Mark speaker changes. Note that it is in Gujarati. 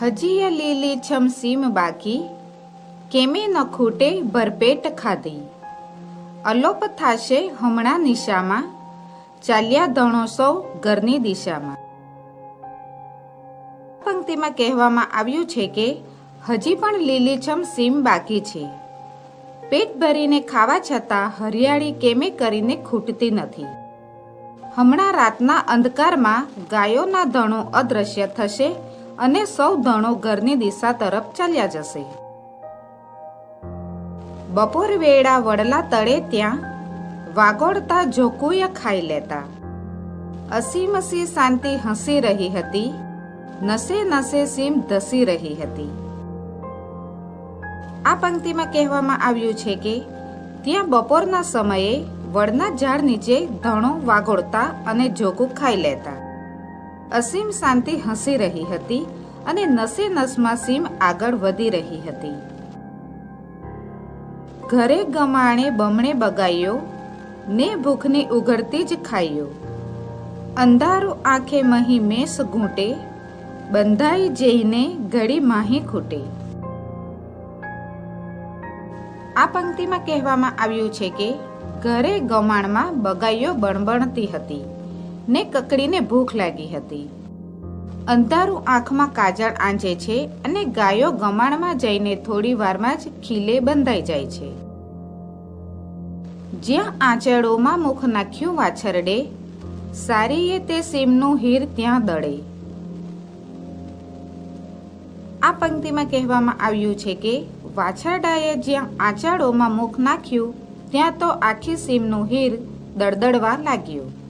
Speaker 1: હજી લીલી છમ સીમ બાકી, કેમે ન ખૂટે ભરપેટ ખાધી. અલોપ થાશે હમણાં નિશામાં, ચાલ્યા ધણો સૌ ઘરની દિશામાં. પંક્તિમાં કહેવામાં આવ્યું છે કે, હજી પણ લીલીછમ સીમ બાકી છે. પેટ ભરીને ખાવા છતાં હરિયાળી કેમે કરીને ખૂટતી નથી. હમણાં રાતના અંધકારમાં ગાયોના ધણો અદૃશ્ય થશે અને સૌ ધણો ઘરની દિશા તરફ ચાલ્યા જશે. બપોર વેળા વડલા તળે ત્યાં વાગોળતા જોકુય ખાઈ લેતા. અસીમસી શાંતિ હસી રહી હતી, નસે નસે સીમ ધસી રહી હતી. આ પંક્તિમાં કહેવામાં આવ્યું છે કે, ત્યાં બપોરના સમયે વડના ઝાડ નીચે ધણો વાગોળતા અને જોગું ખાઈ લેતા. અસીમ શાંતિ હસી રહી હતી અને નસે નસમાં સીમ આગળ વધી રહી હતી. ઘરે ગમાણે બમણે બગાયો, ને ભૂખની ઉઘડતી જ ખાયો. અંધારું આંખે મહી મેસ ઘૂંટે, બંધાઈ જઈને ઘડી માહી ખૂટે. આ પંક્તિમાં કહેવામાં આવ્યું છે કે ઘરે ગમાણમાં બગાઈઓ બણબણતી હતી. ને કકડીને ભૂખ લાગી હતી. અંધારું આંખમાં કાજળ આંજે છે અને ગાયો ગમાણમાં જઈને થોડી વારમાં જ ખીલે બંધાઈ જાય છે. જ્યાં આંચળોમાં મુખ નાખ્યું વાછરડે, સારીએ તે સીમનું હીર ત્યાં દળે. આ પંક્તિમાં કહેવામાં આવ્યું છે કે વાછરડાએ જ્યાં આંચળોમાં મુખ નાખ્યું ત્યાં તો આખી સીમનું હીર દળદળવા લાગ્યું.